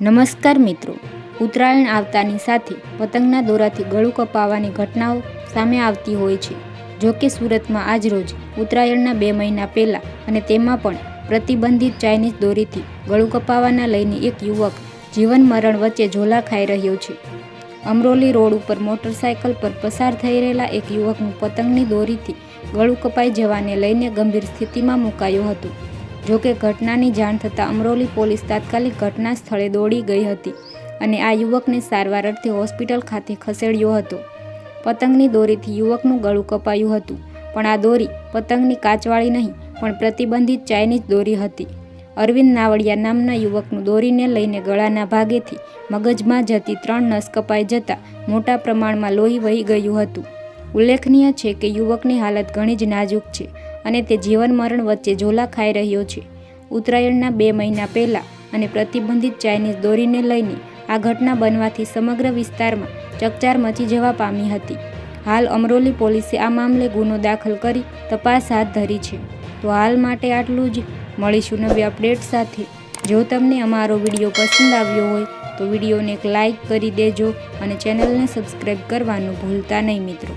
નમસ્કાર મિત્રો. ઉત્તરાયણ આવતાની સાથે પતંગના દોરાથી ગળું કપાવવાની ઘટનાઓ સામે આવતી હોય છે. જો કે સુરતમાં આજરોજ ઉત્તરાયણના બે મહિના પહેલાં અને તેમાં પણ પ્રતિબંધિત ચાઇનીઝ દોરીથી ગળું કપાવવાના લઈને એક યુવક જીવન મરણ વચ્ચે ઝોલા ખાઈ રહ્યો છે. અમરોલી રોડ ઉપર મોટરસાયકલ પર પસાર થઈ રહેલા એક યુવકનું પતંગની દોરીથી ગળું કપાઈ જવાને લઈને ગંભીર સ્થિતિમાં મુકાયો હતો. જોકે ઘટનાની જાણ થતાં અમરોલી પોલીસ તાત્કાલિક ઘટના સ્થળે દોડી ગઈ હતી અને આ યુવકને સારવાર અર્થે હોસ્પિટલ ખાતે ખસેડ્યો હતો. પતંગની દોરીથી યુવકનું ગળું કપાયું હતું, પણ આ દોરી પતંગની કાચવાળી નહીં, પણ પ્રતિબંધિત ચાઇનીઝ દોરી હતી. અરવિંદ નાવડિયા નામના યુવકનું દોરીને લઈને ગળાના ભાગેથી મગજમાં જતી ત્રણ નસ કપાઈ જતાં મોટા પ્રમાણમાં લોહી વહી ગયું હતું. ઉલ્લેખનીય છે કે યુવકની હાલત ઘણી જ નાજુક છે. અને તે જીવન મરણ વચ્ચે ઝોલા ખાઈ રહ્યો છે. ઉત્તરાયણના બે મહિના પહેલાં અને પ્રતિબંધિત ચાઇનીઝ દોરીને લઈને આ ઘટના બનવાથી સમગ્ર વિસ્તારમાં ચકચાર મચી જવા પામી હતી. હાલ અમરોલી પોલીસે આ મામલે ગુનો દાખલ કરી તપાસ હાથ ધરી છે. તો હાલ માટે આટલું જ. મળીશું નવી અપડેટ સાથે. જો તમને અમારો વીડિયો પસંદ આવ્યો હોય, તો વિડીયોને એક લાઇક કરી દેજો અને ચેનલને સબસ્ક્રાઈબ કરવાનું ભૂલતા નહીં મિત્રો.